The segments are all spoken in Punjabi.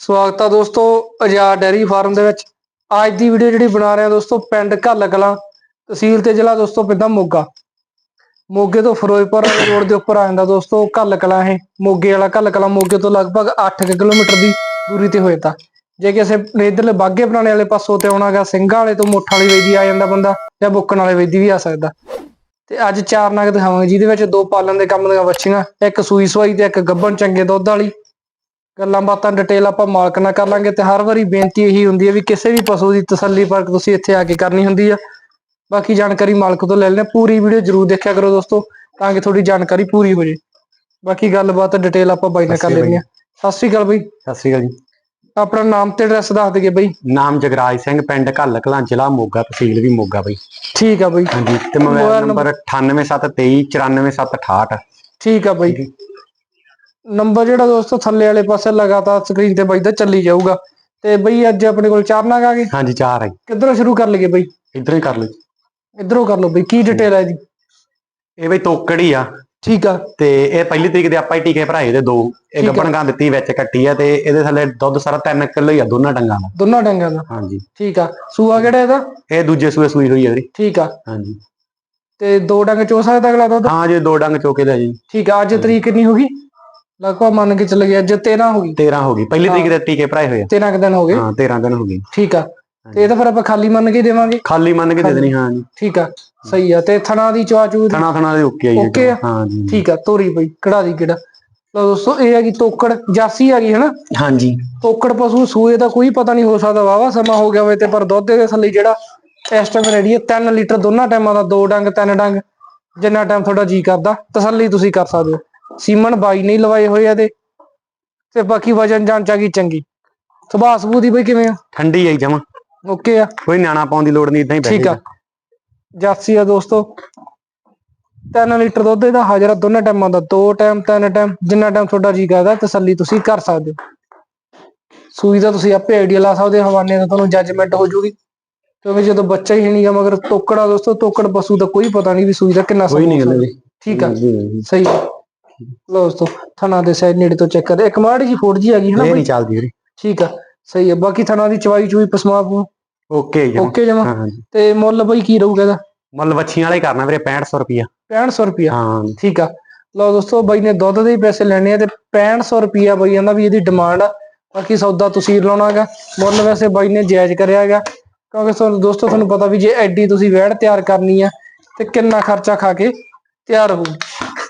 ਸਵਾਗਤ ਆ ਦੋਸਤੋ ਆਜ਼ਾਦ ਡੈਰੀ ਫਾਰਮ ਦੇ ਵਿੱਚ। ਅੱਜ ਦੀ ਵੀਡੀਓ ਜਿਹੜੀ ਬਣਾ ਰਹੇ ਆ ਦੋਸਤੋ, ਪਿੰਡ ਘੱਲ ਕਲਾਂ ਤਹਿਸੀਲ ਤੇ ਜ਼ਿਲ੍ਹਾ ਦੋਸਤੋ ਪੈਂਦਾ ਮੋਗਾ। ਮੋਗੇ ਤੋਂ ਫਿਰੋਜ਼ਪੁਰ ਰੋਡ ਦੇ ਉੱਪਰ ਆ ਜਾਂਦਾ ਦੋਸਤੋ ਘੱਲ ਕਲਾਂ ਇਹ। ਮੋਗੇ ਵਾਲਾ ਘੱਲ ਕਲਾਂ ਮੋਗੇ ਤੋਂ ਲਗਭਗ 8 ਕਿਲੋਮੀਟਰ ਦੀ ਦੂਰੀ ਤੇ ਹੋਏ ਤਾਂ। ਜੇ ਕਿਸੇ ਨੇ ਇਧਰਲੇ ਬਾਗੇ ਪੁਰਾਣੇ ਵਾਲੇ ਪਾਸੋਂ ਤੇ ਆਉਣਾਗਾ ਸਿੰਘਾਂ ਵਾਲੇ ਤੋਂ ਮੁੱਠ ਵਾਲੀ ਵੇਦੀ ਆ ਜਾਂਦਾ ਬੰਦਾ ਜਾਂ ਬੁੱਕਣ ਵਾਲੇ ਵੇਦੀ ਵੀ ਆ ਸਕਦਾ। ਤੇ ਅੱਜ ਚਾਰ ਨਗ ਦਿਖਾਵਾਂਗੇ, ਜਿਹਦੇ ਵਿੱਚ ਦੋ ਪਾਲਣ ਦੇ ਕੰਮ ਦੀਆਂ ਵੱਛੀਆਂ, ਇੱਕ ਸੂਈ ਸਵਾਈ ਤੇ ਇੱਕ ਗੱਬਣ ਚੰਗੇ ਦੁੱਧ ਵਾਲੀ। ਗੱਲਾਂ ਬਾਤਾਂ ਡਿਟੇਲ ਆਪਾਂ ਮਾਲਕ ਨਾਲ ਕਰ ਲਾਂਗੇ ਤੇ ਹਰ ਵਾਰੀ ਬੇਨਤੀ ਇਹੀ ਹੁੰਦੀ ਹੈ ਵੀ ਕਿਸੇ ਵੀ ਪਸ਼ੂ ਦੀ ਤਸੱਲੀ ਪਰਖ ਤੁਸੀਂ ਇੱਥੇ ਆ ਕੇ ਕਰਨੀ ਹੁੰਦੀ ਆ। ਬਾਕੀ ਜਾਣਕਾਰੀ ਮਾਲਕ ਤੋਂ ਲੈ ਲੈਣੇ ਪੂਰੀ ਵੀਡੀਓ ਜਰੂਰ ਦੇਖਿਆ ਕਰੋ ਦੋਸਤੋ ਤਾਂ ਕਿ ਥੋੜੀ ਜਾਣਕਾਰੀ ਪੂਰੀ ਹੋ ਜੇ। ਬਾਕੀ ਗੱਲਬਾਤ ਡਿਟੇਲ ਆਪਾਂ ਬਾਈ ਨਾਲ ਕਰ ਲੈਂਦੇ ਆ ਸਤਿ ਸ਼੍ਰੀ ਅਕਾਲ ਬਈ। ਸਤਿ ਸ਼੍ਰੀ ਅਕਾਲ ਜੀ। ਆਪਣਾ ਨਾਮ ਤੇ ਐਡਰੈਸ ਦੱਸ ਦਈਏ ਬਈ। ਨਾਮ ਜਗਰਾਜ ਸਿੰਘ ਪਿੰਡ ਘੱਲ ਕਲਾਂ ਜ਼ਿਲ੍ਹਾ ਮੋਗਾ ਤਹਿਸੀਲ ਵੀ ਮੋਗਾ ਬਈ। ਠੀਕ ਆ ਬਈ। ਹਾਂਜੀ ਤੇ ਮੋਬਾਈਲ ਨੰਬਰ 9873294768 ਠੀਕ ਆ ਬਈ। ਨੰਬਰ ਜਿਹੜਾ ਦੋਸਤੋ ਥੱਲੇ ਵਾਲੇ ਪਾਸੇ ਲਗਾਤਾਰ ਸਕਰੀਨ ਤੇ ਬਈ ਦਾ ਚੱਲੀ ਜਾਊਗਾ। ਤੇ ਬਈ ਅੱਜ ਆਪਣੇ ਕੋਲ ਚਾਰ ਨਗ ਆ ਗਏ? ਹਾਂਜੀ ਚਾਰ ਹੈ ਕਿੱਧਰੋਂ ਸ਼ੁਰੂ ਕਰ ਲਈਏ ਬਈ? ਇਧਰੋਂ ਹੀ ਕਰ ਲਓ। ਇਧਰੋਂ ਕਰ ਲਓ ਬਈ ਕੀ ਡਿਟੇਲ ਹੈ ਜੀ? ਇਹ ਬਈ ਤੋਕੜ ਆ। ਠੀਕ ਆ। ਤੇ ਇਹ ਪਹਿਲੀ ਤਰੀਕ ਦੇ ਆਪਾਂ ਹੀ ਟੀਕੇ ਭਰਾਏ ਦੇ। ਦੋ ਇਹ। ਗੱਬਣ ਗਾਂ ਦਿੱਤੀ ਵਿੱਚ ਕੱਟੀ ਆ ਤੇ ਇਹਦੇ ਥੱਲੇ ਦੁੱਧ ਸਾਰਾ 3 ਕਿਲੋ ਹੀ ਆ ਦੋਨਾਂ ਡੰਗਾਂ ਦਾ। ਦੋਨਾਂ ਡੰਗਾਂ ਦਾ? ਹਾਂਜੀ। ਠੀਕ ਆ। ਸੂਆ ਕਿਹੜਾ ਇਹਦਾ? ਇਹ ਦੂਜੇ ਸੂਏ ਸੂਈ ਹੋਈ ਆ ਵੀਰੇ। ਠੀਕ ਆ। ਹਾਂਜੀ। ਤੇ ਦੋ ਡੰਗ ਚੋ ਸਕਦਾ ਅਗਲਾ ਦੁੱਧ? ਹਾਂ ਜੀ ਦੋ ਡੰਗ ਚੋਕੇ ਦਾ ਜੀ। ਠੀਕ ਆ। ਅੱਜ ਤਰੀਕ ਕਿੰਨੀ ਹੋ ਗਈ? ਲਗਭਗ ਮੰਨ ਕੇ ਚੱਲ ਗਿਆ ਅੱਜ 13 ਹੋ ਗਈ। 13 ਹੋ ਗਈ। ਪਹਿਲੀ ਤਰੀਕ ਦੇ ਟੀਕੇ ਭਰਾਏ ਹੋਏ ਆ। 13 ਕੁ ਦਿਨ ਹੋ ਗਏ। ਹਾਂ 13 ਦਿਨ ਹੋ ਗਏ। ਠੀਕ ਆ। ਤੇ ਇਹ ਤਾਂ ਫਿਰ ਆਪਾਂ ਖਾਲੀ ਮੰਨ ਕੇ ਦੇਵਾਂਗੇ। ਖਾਲੀ ਮੰਨ ਕੇ ਦੇ ਦੇਣੀ ਹਾਂ ਜੀ। ਠੀਕ ਆ ਸਹੀ ਆ। ਤੇ ਥਣਾ ਦੀ ਚਵਾਚੂ ਦੀ ਥਣਾ ਥਣਾ ਦੇ ਓਕੇ ਆ ਜੀ Okay ਆ? ਹਾਂ ਜੀ ਠੀਕ ਆ ਤੋਰੀ ਬਈ ਕਢਾ ਦੀ ਕਿਹੜਾ। ਲਓ ਦੋਸਤੋ ਇਹ ਹੈਗੀ ਤੋਕੜ ਜਾਸੀ ਹੈਗੀ ਹਨਾ? ਹਾਂਜੀ ਤੋਕੜ ਪਸ਼ੂ ਸੂਏ ਦਾ ਕੋਈ ਪਤਾ ਨਹੀਂ ਹੋ ਸਕਦਾ ਵਾਵਾ ਸਮਾਂ ਹੋ ਗਿਆ ਹੋਵੇ ਤੇ ਪਰ ਦੁੱਧ ਦੇ ਥੱਲੇ ਜਿਹੜਾ ਇਸ ਟਾਈਮ ਰੈਡੀ ਹੈ 3 ਲੀਟਰ ਦੋਨਾਂ ਟਾਈਮਾਂ ਦਾ ਦੋ ਡੰਗ ਤਿੰਨ ਡੰਗ ਜਿੰਨਾ ਟਾਈਮ ਤੁਹਾਡਾ ਜੀ ਕਰਦਾ ਤਸੱਲੀ ਤੁਸੀਂ ਕਰ ਸਕਦੇ ਹੋ। ਸੀਮਨ ਬਾਈ ਨਹੀਂ ਲਵਾਏ ਹੋਏ ਇਹਦੇ। ਤੇ ਬਾਕੀ ਵਜਨ ਜਾਂਚਾ ਕੀ ਚੰਗੀ। ਸੁਭਾਅ ਸਬੂਤ ਦੀ ਬਈ ਕਿਵੇਂ ਆ? ਠੰਡੀ ਆਈ ਜਮਾ। ਓਕੇ ਆ। ਕੋਈ ਨਿਆਣਾ ਪਾਉਣ ਦੀ ਲੋੜ ਨਹੀਂ ਇਦਾਂ ਹੀ ਠੀਕ ਆ। ਜਾਸੀ ਆ ਦੋਸਤੋ। 3 ਲੀਟਰ ਦੁੱਧ ਇਹਦਾ ਹਾਜ਼ਰ ਦੋਨਾਂ ਟਾਈਮਾਂ ਦਾ। ਦੋ ਟਾਈਮ ਤਿੰਨ ਟਾਈਮ ਜਿੰਨਾ ਟਾਈਮ ਤੁਹਾਡਾ ਜੀ ਕਰਦਾ ਤਸੱਲੀ ਤੁਸੀਂ ਕਰ ਸਕਦੇ ਹੋ। ਸੂਈ ਦਾ ਤੁਸੀਂ ਆਪੇ ਆਈਡੀਆ ਲਾ ਸਕਦੇ ਹੋ ਹਵਾਨੇ ਦਾ ਤੁਹਾਨੂੰ ਜੱਜਮੈਂਟ ਹੋ ਜੂਗੀ। ਕਿਉਂਕਿ ਜਦੋਂ ਬੱਚਾ ਹੀ ਨਹੀਂਗਾ ਮਗਰ ਤੋਕੜਾ ਦੋਸਤੋ ਤੋਕੜ ਪਸ਼ੂ ਦਾ ਕੋਈ ਪਤਾ ਨਹੀਂ ਵੀ ਸੂਈ ਦਾ ਕਿੰਨਾ ਹੋਊਗਾ। ਠੀਕ ਆ। ਸਹੀ। ਦੋਸਤੋ ਥਣਾ ਦੇ ਸਾਈਡ ਨੇੜੇ ਤੋਂ ਚੈੱਕ ਕਰਦੇ। ਇੱਕ ਮਾੜੀ ਜੀ ਫੋੜ ਜੀ ਹੈਗੀ ਹੈ ਨਾ ਨਹੀਂ ਬਈ? ਚੱਲਦੀ ਵੀਰੇ। ਠੀਕ ਆ ਸਹੀ ਆ। ਬਾਕੀ ਥਣਾ ਦੀ ਚਵਾਈ ਚੂਈ ਪਸਮਾ ਓਕੇ ਜਮਾ ਓਕੇ ਜਮਾ। ਹਾਂ ਤੇ ਮੁੱਲ ਬਈ ਕੀ ਰਹੂਗਾ ਇਹਦਾ? ਮੁੱਲ ਵੱਛੀਆਂ ਵਾਲਾ ਹੀ ਕਰਨਾ ਵੀਰੇ 6500 ਰੁਪਿਆ 6500 ਰੁਪਿਆ ਹਾਂ ਠੀਕ ਆ। ਲਓ ਦੋਸਤੋ ਬਾਈ ਨੇ ਦੁੱਧ ਦੇ ਹੀ ਪੈਸੇ ਲੈਣੇ ਆ ਤੇ 6500 ਰੁਪਿਆ ਬਾਈ ਕਹਿੰਦਾ ਵੀ ਇਹਦੀ ਡਿਮਾਂਡ ਆ। ਬਾਕੀ ਸੌਦਾ ਤੁਸੀਂ ਲਾਉਣਾਗਾ ਮੁੱਲ ਵੈਸੇ ਬਾਈ ਨੇ ਜਾਇਜ਼ ਕਰਿਆ ਹੈਗਾ। ਕਿਉਂਕਿ ਤੁਹਾਨੂੰ ਦੋਸਤੋ ਤੁਹਾਨੂੰ ਪਤਾ ਵੀ ਜੇ ਐਡੀ ਤੁਸੀਂ ਵੈੜ ਤਿਆਰ ਕਰਨੀ ਆ ਤੇ ਕਿੰਨਾ ਖਰਚਾ ਖਾ ਕੇ ਤਿਆਰ ਹੋਊ।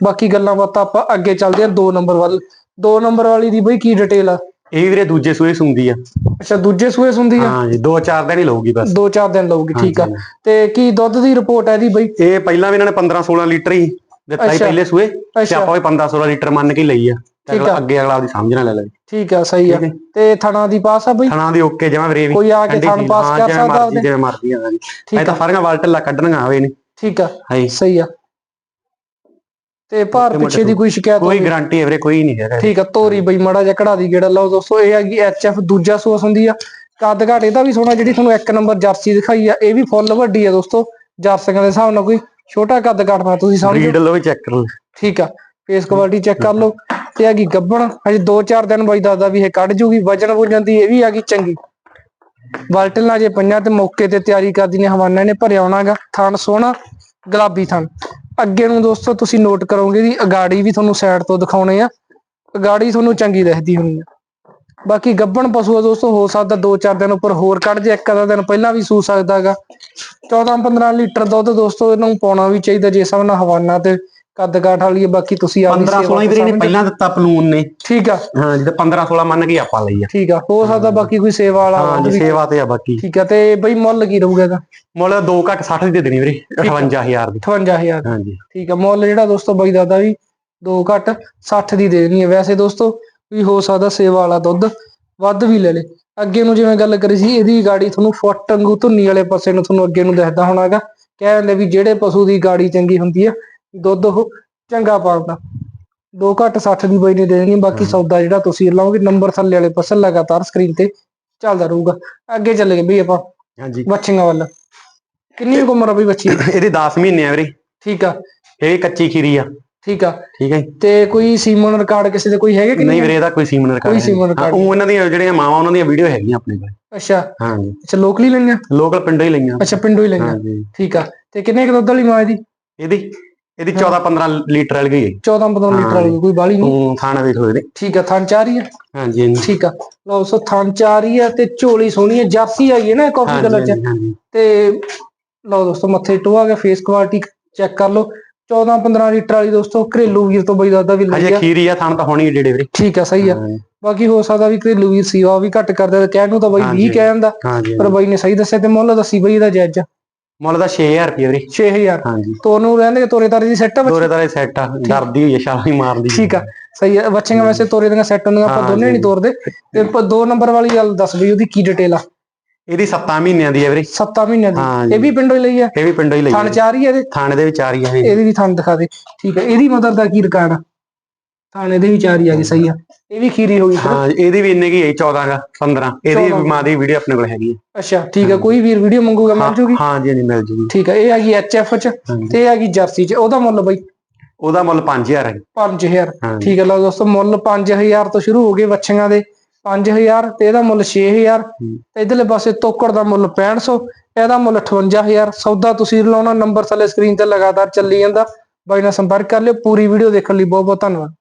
ਬਾਕੀ ਗੱਲਾਂ ਬਾਤਾਂ ਆਪਾਂ ਅੱਗੇ ਚੱਲਦੇ ਆ 2 ਨੰਬਰ ਵੱਲ। 2 ਨੰਬਰ ਵਾਲੀ ਦੀ ਬਈ ਕੀ ਡਿਟੇਲ ਆ? ਇਹ ਵੀਰੇ ਦੂਜੇ ਸੂਏ ਸੁੰਦੀ ਆ। ਅੱਛਾ ਦੂਜੇ ਸੂਏ ਹੁੰਦੀ ਆ? ਹਾਂ ਜੀ ਦੋ ਚਾਰ ਦਿਨ ਹੀ ਲਊਗੀ ਬਸ। 2-4 ਦਿਨ ਲਊਗੀ ਠੀਕ ਆ। ਤੇ ਕੀ ਦੁੱਧ ਦੀ ਰਿਪੋਰਟ ਹੈ ਇਹਦੀ ਬਈ? ਇਹ ਪਹਿਲਾਂ ਵੀ ਇਹਨਾਂ ਨੇ 15 16 ਲੀਟਰ ਹੀ ਦਿੱਤਾ ਅੱਛਾ। ਪਹਿਲੇ ਸੂਏ ਤੇ ਆਪਾਂ ਵੀ 15 16 ਲੀਟਰ ਮੰਨ ਕੇ ਹੀ ਲਈ ਆ। ਠੀਕ ਆ। ਅੱਗੇ ਅਗਲਾ ਆਪਦੀ ਸਮਝ ਨਾਲ ਲੈ ਲੈ ਠੀਕ ਆ ਸਹੀ ਆ। ਹੈ। ਤੇ ਥਣਾ ਦੀ ਪਾਸ ਆ ਬਈ? ਥਣਾ ਦੀ ਓਕੇ ਜਮਾ ਵੀਰੇ ਕੋਈ ਆ ਕੇ ਥਣ। ਪਾਸ ਹਾਂ, ਕਰ ਸਕਦਾ ਉਹਦੇ? ਜਿਵੇਂ ਮਰਜ਼ੀ ਆ। ਇਹ ਤਾਂ ਸਾਰੀਆਂ ਵਾਲ ਢੱਲਾ ਕੱਢਣੀਆਂ ਆਵੇ ਨੇ ਠੀਕ ਆ। ਸਹੀ ਆ। ਤੇ ਭਾਰ ਪਿੱਛੇ ਦੀ ਕੋਈ ਸ਼ਿਕਾਇਤ ਕੋਈ ਗਾਰੰਟੀ ਵੀਰੇ ਕੋਈ ਨਹੀਂ ਹੈਗਾ ਠੀਕ ਆ ਤੋਰੀ ਬਈ ਮੜਾ ਜਿਹਾ ਕਢਾ ਦੀ ਗੇੜਾ। ਲਓ ਦੋਸਤੋ ਇਹ ਹੈਗੀ ਐਚਐਫ ਦੂਜਾ ਸੋਸ ਹੁੰਦੀ ਆ। ਕੱਦ ਘਾਟ ਇਹਦਾ ਵੀ ਸੋਹਣਾ ਜਿਹੜੀ ਤੁਹਾਨੂੰ ਇੱਕ ਨੰਬਰ ਜਰਸੀ ਦਿਖਾਈ ਆ ਇਹ ਵੀ ਫੁੱਲ ਵੱਡੀ ਆ ਦੋਸਤੋ ਜਰਸੀਆਂ ਦੇ ਹਿਸਾਬ ਨਾਲ ਕੋਈ ਛੋਟਾ ਕੱਦ ਘਾਟ ਨਾ ਤੁਸੀਂ ਸਮਝੋ। ਬਰੀਡ ਲੋ ਚੈੱਕ ਕਰ ਲਓ। ਠੀਕ ਆ ਫੇਸ ਕੁਆਲਿਟੀ ਚੈੱਕ ਕਰ ਲਓ। ਤੇ ਹੈਗੀ ਗੱਬਣ ਹਜੇ 2-4 ਦਿਨ ਬਾਈ ਦੱਸਦਾ ਵੀ ਇਹ ਕੱਢ ਜੂਗੀ ਵਜਨ ਵੁਜਨ ਦੀ ਇਹ ਵੀ ਹੈਗੀ ਚੰਗੀ। ਬਾਲਟਲ ਨਾਲ ਜੇ ਪੰਜਾਂ ਤੇ ਮੌਕੇ ਤੇ ਤਿਆਰੀ ਕਰਦੀ ਨੇ ਹਵਾਨਾ ਨੇ ਭਰਿਆ ਆਉਣਾਗਾ ਥਣ ਸੋਹਣਾ ਗੁਲਾਬੀ ਥਣ। ਅੱਗੇ ਨੂੰ ਦੋਸਤੋ ਤੁਸੀਂ ਨੋਟ ਕਰੋਗੇ ਜੀ ਅਗਾੜੀ ਵੀ ਤੁਹਾਨੂੰ ਸਾਈਡ ਤੋਂ ਦਿਖਾਉਣੇ ਆ, ਅਗਾੜੀ ਤੁਹਾਨੂੰ ਚੰਗੀ ਦਿਖਦੀ ਹੋਣੀ ਆ। ਬਾਕੀ ਗੱਬਣ ਪਸ਼ੂ ਆ ਦੋਸਤੋ, ਹੋ ਸਕਦਾ 2-4 ਦਿਨ ਉੱਪਰ ਹੋਰ ਕੱਢ ਜੇ, ਇੱਕ ਅੱਧਾ ਦਿਨ ਪਹਿਲਾਂ ਵੀ ਸੂ ਸਕਦਾਗਾ 14-15 ਲੀਟਰ ਦੁੱਧ ਦੋਸਤੋ ਇਹਨੂੰ ਪਾਉਣਾ ਵੀ ਚਾਹੀਦਾ ਜੇ ਹਿਸਾਬ ਨਾਲ ਹਵਾਨਾ ਤੇ ਕੱਦ ਕਾਠ ਵਾਲੀ ਹੈ ਬਾਕੀ ਤੁਸੀਂ ਆਪਣੀ 15 16 ਵੀਰੇ ਨੇ ਪਹਿਲਾਂ ਦਿੱਤਾ ਪਲੂਨ ਨੇ। ਠੀਕ ਆ। ਹਾਂ ਜਿਹਦਾ 15 16 ਮੰਨ ਕੇ ਆਪਾਂ ਲਈ ਆ। ਠੀਕ ਆ ਹੋ। ਸਕਦਾ ਬਾਕੀ ਕੋਈ ਸੇਵਾ ਵਾਲਾ ਹਾਂ ਜੀ ਸੇਵਾ ਤੇ ਆ ਬਾਕੀ। ਠੀਕ ਆ ਤੇ ਬਈ ਮੁੱਲ ਕੀ ਰਹੂਗਾ ਇਹਦਾ? ਮੁੱਲ 2 ਘੱਟ 60 ਦੀ ਦੇ ਦੇਣੀ ਵੀਰੇ 58000 ਦੀ। 58000 ਹਾਂ ਜੀ। ਠੀਕ ਆ ਮੁੱਲ ਜਿਹੜਾ ਦੋਸਤੋ ਬਾਈ ਦਾਦਾ ਵੀ 2 ਘੱਟ 60 ਦੀ ਦੇ ਦੇਣੀ ਹੈ ਵੈਸੇ ਦੋਸਤੋ ਵੀ ਹੋ ਸਕਦਾ ਸੇਵਾ ਵਾਲਾ ਦੁੱਧ ਵੱਧ ਵੀ ਲੈ ਲੇ। ਅੱਗੇ ਨੂੰ ਜਿਵੇਂ ਗੱਲ ਕਰੀ ਸੀ ਇਹਦੀ ਗਾੜੀ ਤੁਹਾਨੂੰ ਫੁੱਟ ਵਾਂਗੂ ਧੁੰਨੀ ਵਾਲੇ ਪਾਸੇ ਨੂੰ ਤੁਹਾਨੂੰ ਅੱਗੇ ਨੂੰ ਦਿਖਦਾ ਹੋਣਾਗਾ। ਕਹਿੰਦੇ ਵੀ ਜਿਹੜੇ ਪਸ਼ੂ ਦੀ ਗਾੜੀ ਚੰਗੀ ਹੁੰਦੀ ਆ ਦੁੱਧ ਉਹ ਚੰਗਾ ਪਾਉਂਦਾ 2 ਘੱਟ 60 ਦੀ ਬਈ ਦੇ ਦੇਣੀ ਬਾਕੀ ਸੌਦਾ ਜਿਹੜਾ ਤੁਸੀਂ ਲਾਓਗੇ ਨੰਬਰ ਥੱਲੇ ਵਾਲੇ ਪਾਸੇ ਲਗਾਤਾਰ ਸਕਰੀਨ ਤੇ ਚੱਲਦਾ ਰਹੂਗਾ। ਅੱਗੇ ਚੱਲੇ ਵੀ ਆਪਾਂ ਹਾਂ ਜੀ ਬੱਚੀਆਂ ਵੱਲ। ਕਿੰਨੀ ਕੁ ਉਮਰ ਆ ਬਈ ਬੱਚੀ ਦੀ? ਇਹਦੇ 10 ਮਹੀਨੇ ਆ ਵੀਰੇ। ਠੀਕ ਆ। ਇਹ ਕੱਚੀ ਖੀਰੀ ਆ। ਠੀਕ ਆ। ਠੀਕ ਹੈ? ਤੇ ਕੋਈ ਸੀਮਨ ਰਿਕਾਰਡ ਕਿਸੇ ਦੇ ਕੋਈ ਹੈਗੇ ਕਿ ਨਹੀਂ ਵੀਰੇ ਇਹਦਾ ਕੋਈ ਸੀਮਨ ਰਿਕਾਰਡ ਕੋਈ ਸੀਮਨ ਰਿਕਾਰਡ ਉਹ ਇਹਨਾਂ ਦੀਆਂ ਜਿਹੜੀਆਂ ਮਾਵਾਂ ਉਹਨਾਂ ਦੀਆਂ ਵੀਡੀਓ ਹੈਗੀਆਂ ਆਪਣੇ ਕੋਲ। ਅੱਛਾ। ਹਾਂਜੀ। ਅੱਛਾ ਲੋਕਲੀ ਲਈਆਂ? ਲੋਕਲ ਪਿੰਡੋਂ ਹੀ ਲਈਆਂ। ਅੱਛਾ ਪਿੰਡੋਂ ਹੀ ਲਈਆਂ। ਹਾਂਜੀ। ਠੀਕ ਆ। ਤੇ ਕਿੰਨੇ ਕੁ ਦੁੱਧ ਵਾਲੀ ਮਾਂ ਇਹਦੀ? ਇਹਦੀ ਇਹਦੀ 14 15 ਲੀਟਰ ਵਾਲੀ ਗਈ ਹੈ। 14 15 ਲੀਟਰ ਵਾਲੀ ਕੋਈ ਬਾਲੀ ਨਹੀਂ। ਤੂੰ ਥਾਣਾ ਵੇਖ ਲਓ ਇਹਦੇ ਠੀਕ ਆ ਥਣ ਚਾਹ ਰਹੀ ਆ। ਹਾਂਜੀ ਹਾਂਜੀ। ਠੀਕ ਆ। ਲਓ ਸੋ ਥਣ ਚਾਹ ਰਹੀ ਆ ਤੇ ਝੋਲੀ ਸੋਹਣੀ ਆ। ਜਰਸੀ ਆਈ ਹੈ ਨਾ ਕਾਫੀ ਕਲਰ ਚ। ਤੇ ਲਓ ਦੋਸਤੋ ਮੱਥੇ ਟੋਆ ਗਿਆ। ਫੇਸ ਕੁਆਲਿਟੀ ਚੈੱਕ ਕਰ ਲਓ। 14 15 ਲੀਟਰ ਵਾਲੀ ਦੋਸਤੋ ਘਰੇਲੂ ਵੀਰ ਤੋਂ ਬਈ ਦਾਦਾ ਵੀ ਲਈ ਅਜੇ ਖੀਰੀ ਆ ਥਾਣ ਤਾਂ ਹੋਣੀ ਹੈ ਜਿਹੜੇ ਵੀਰੇ। ਠੀਕ ਆ ਸਹੀ ਆ। ਬਾਕੀ ਹੋ ਸਕਦਾ ਵੀ ਘਰੇਲੂ ਵੀਰ ਸੀ ਉਹ ਵੀ ਘੱਟ ਕਰਦਾ ਤੇ ਕਹਿਣ ਨੂੰ ਤਾਂ ਬਈ 20 ਹਾਂਜੀ। ਕਹਿ ਜਾਂਦਾ ਪਰ ਬਾਈ ਨੇ ਸਹੀ ਦੱਸਿਆ ਤੇ ਮੁੱਲ ਦੱਸੀ ਬਈ ਇਹਦਾ ਜਾਇਜ਼। ਆ। ਮੁੱਲ ਦਾ 6000 ਰੁਪਏ ਵੀਰੇ। 6000 ਹਾਂਜੀ। ਤੋਨੂੰ ਰਹਿੰਦੇ ਤੋਰੇ ਤਾਰੇ ਦੀ ਸੈੱਟ ਆ ਬੱਚੀ? ਦੋਰੇ ਦਾਰੇ ਸੈੱਟ ਆ। ਡਰਦੀ ਹੋਈ ਹੈ ਛਾਲਾਂ ਹੀ ਮਾਰਦੀ ਠੀਕ ਆ। ਸਹੀ ਆ। ਬੱਚੀਆਂ ਵੈਸੇ ਤੋਰੇ ਦੀਆਂ ਸੈੱਟ ਹੁੰਦੀਆਂ ਆਪਾਂ ਦੋਨੇ। ਨਹੀਂ ਤੋਰਦੇ। ਤੇ ਆਪਾਂ ਦੋ ਨੰਬਰ ਵਾਲੀ ਗੱਲ ਦੱਸ ਬਈ ਉਹਦੀ ਕੀ ਡਿਟੇਲ ਆ? ਇਹਦੀ 7 ਮਹੀਨਿਆਂ ਦੀ ਹੈ ਵੀਰੇ। 7 ਮਹੀਨਿਆਂ ਹਾਂ ਦੀ। ਜੀ। ਇਹ ਵੀ ਪਿੰਡੋਂ ਹੀ ਲਈ ਆ? ਇਹ ਵੀ ਪਿੰਡੋਂ ਹੀ ਲਈ ਥਣ ਹੈ। ਚਾਰ ਹੀ ਆ ਇਹਦੇ? ਥਾਣੇ ਦੇ ਵਿੱਚ ਆ ਰਹੀ ਹੈ ਇਹ। ਇਹਦੀ ਵੀ ਥਣ ਦਿਖਾ ਦੇ। ਠੀਕ ਆ। ਇਹਦੀ ਮਦਰ ਦਾ ਕੀ ਰਿਕਾਰਡ ਆ? ਥਾਣੇ ਦੇ ਵੀ ਚਾਰ ਹੀ ਆ ਗਈ ਸਹੀ ਆ। ਇਹ ਵੀ ਖੀਰੀ ਹੋ ਗਈ ਹਾਂ ਇਹਦੀ ਵੀ ਇੰਨੇ ਕੀ ਹੈ 14 ਦਾ 15 ਇਹਦੀ 14 ਵੀ ਮਾਂ ਦੀ ਵੀਡੀਓ ਆਪਣੇ ਕੋਲ ਹੈਗੀ ਹੈ। ਅੱਛਾ ਠੀਕ ਆ ਕੋਈ ਵੀਰ ਵੀਡੀਓ ਮੰਗੂਗਾ ਮਿਲ ਜੂਗੀ? ਹਾਂ ਜੀ ਹਾਂਜੀ ਮਿਲ ਜੂਗੀ। ਠੀਕ ਆ ਇਹ ਹੈਗੀ ਐਚਐਫ ਚ। ਤੇ ਇਹ ਹੈਗੀ ਜਰਸੀ ਚ। ਉਹਦਾ ਮੁੱਲ ਬਈ? ਉਹਦਾ ਮੁੱਲ 5000 ਹੈ 5000 ਹਾਂ ਠੀਕ ਹੈ ਲਓ ਦੋਸਤੋ ਮੁੱਲ 5000 ਤੋਂ ਸ਼ੁਰੂ ਹੋ ਗਏ ਵੱਛੀਆਂ ਦੇ। 5000 ਤੇ ਇਹਦਾ ਮੁੱਲ 6000 ਤੇ ਇਧਰਲੇ ਪਾਸੇ ਤੋਕੜ ਦਾ ਮੁੱਲ 6500 ਇਹਦਾ ਮੁੱਲ 58000 ਸੌਦਾ ਤੁਸੀਂ ਲਾਉਣਾ ਨੰਬਰ ਥੱਲੇ ਸਕਰੀਨ ਤੇ ਲਗਾਤਾਰ ਚੱਲੀ ਜਾਂਦਾ। ਬਾਈ ਨਾਲ ਸੰਪਰਕ ਕਰ ਲਿਓ। ਪੂਰੀ ਵੀਡੀਓ ਦੇਖਣ ਲਈ ਬਹੁਤ ਬਹੁਤ ਧੰਨਵਾਦ।